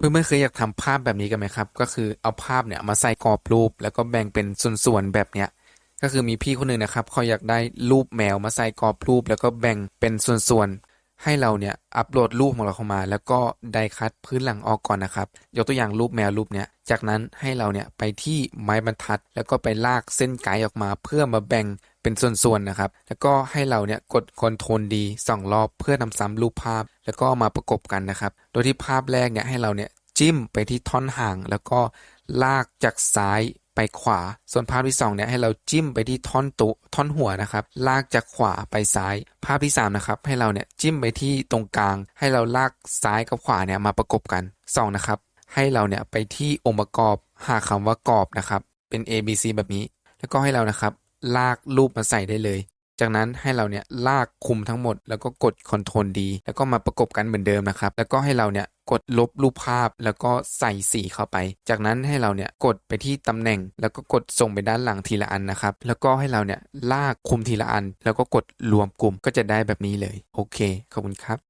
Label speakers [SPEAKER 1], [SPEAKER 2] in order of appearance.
[SPEAKER 1] เพื่อนๆเคยอยากทำภาพแบบนี้กันไหมครับ ก็คือเอาภาพเนี่ยมาใส่กรอบรูป แล้วก็แบ่งเป็นส่วนๆแบบเนี้ยก็คือมีพี่คนหนึ่งนะครับเขาอยากได้รูปแมวมาใส่กรอบรูป แล้วก็แบ่งเป็นส่วนๆ ให้เราเนี่ยอัปโหลดรูปของเราเข้ามา แล้วก็ไดคัดพื้นหลังออกก่อนนะครับ ยกตัวอย่างรูปแมวรูปเนี้ยจากนั้นให้เราเนี่ยไปที่ไม้บรรทัด แล้วก็ไปลากเส้นไกด์ออกมาเพื่อมาแบ่งเป็นส่วนๆนะครับ แล้วก็ให้เราเนี่ยกดคอนโทรลดีสองรอบเพื่อนำซ้ำรูปภาพ แล้วก็มาประกบกันนะครับ โดยที่ภาพแรกเนี่ยให้เราเนี่ยจิ้มไปที่ท่อนห่าง แล้วก็ลากจากซ้าย ไปขวา ส่วนภาพที่สองเนี่ยให้เราจิ้มไปที่ท่อนตุท่อนหัวนะครับ ลากจากขวาไปซ้าย ภาพที่สามนะครับให้เราเนี่ยจิ้มไปที่ตรงกลาง ให้เราลากซ้ายกับขวาเนี่ยมาประกบกันสองนะครับให้เราเนี่ยไปที่องค์ประกอบหาคำว่ากรอบนะครับ เป็น A B C แบบนี้ แล้วก็ให้เรานะครับ ลากรูปมาใส่ได้เลย จากนั้นให้เราเนี่ยลากคุมทั้งหมด แล้วก็กด Ctrl D แล้วก็มาประกบกันเหมือนเดิมนะครับ แล้วก็ให้เราเนี่ยกดลบรูปภาพแล้วก็ใส่สีเข้าไป จากนั้นให้เราเนี่ยกดไปที่ตำแหน่ง แล้วก็กดส่งไปด้านหลังทีละอันนะครับ แล้วก็ให้เราเนี่ยลากคุมทีละอัน แล้วก็กดรวมกลุ่มก็จะได้แบบนี้เลย โอเค ขอบคุณครับ